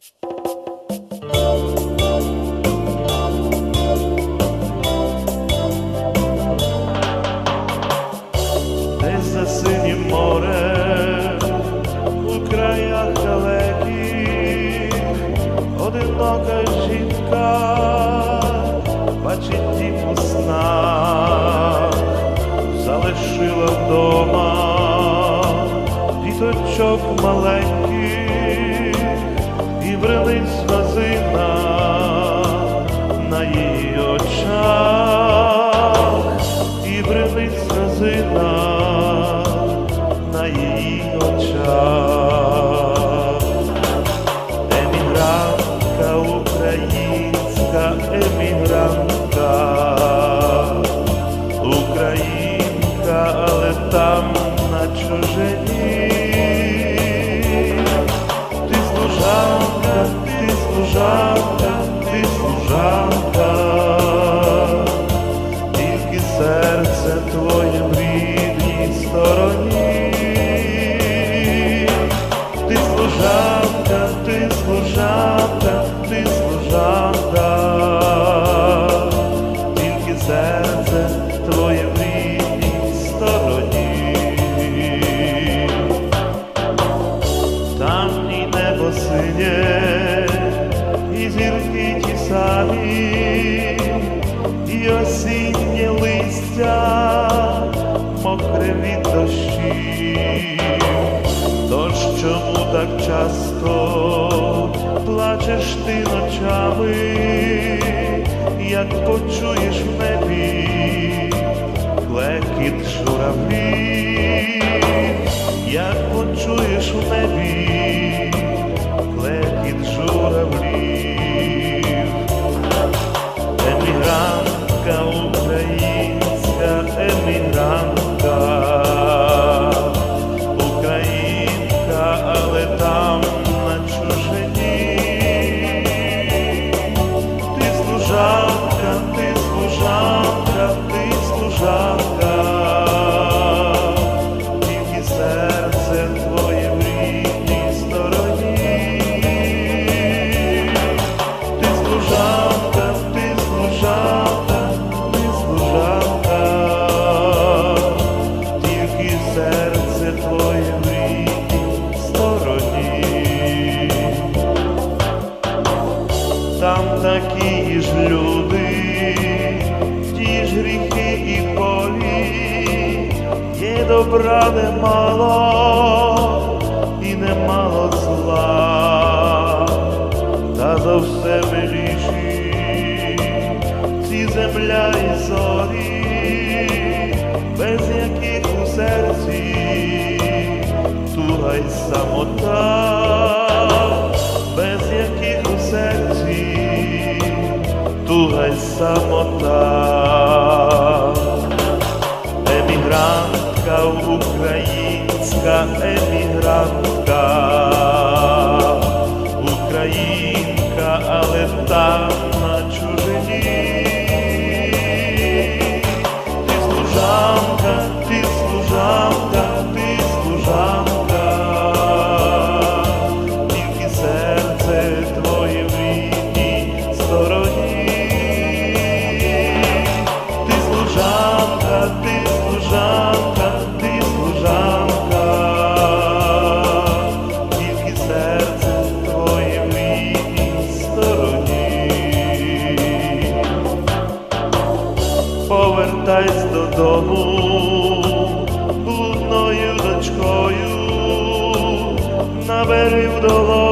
Десь за синім морем, у краях далеких, одинока жінка бачить дім у залишила вдома діточок маленьких серце твоє в рідній стороні. Там ні небо синє, і зірки ті самі, і осіннє листя мокре від дощів. Тож чому так часто плачеш ти ночами, як почуєш в небі клекіт журавлів, такі ж люди, ті ж гріхи і полі, є добра немало і немало зла, та за все миліші ці земля і зорі, без яких у серці туга й самота, українська, емігрантка, українка, але там Повертайся додому блудною дочкою, набери вдома.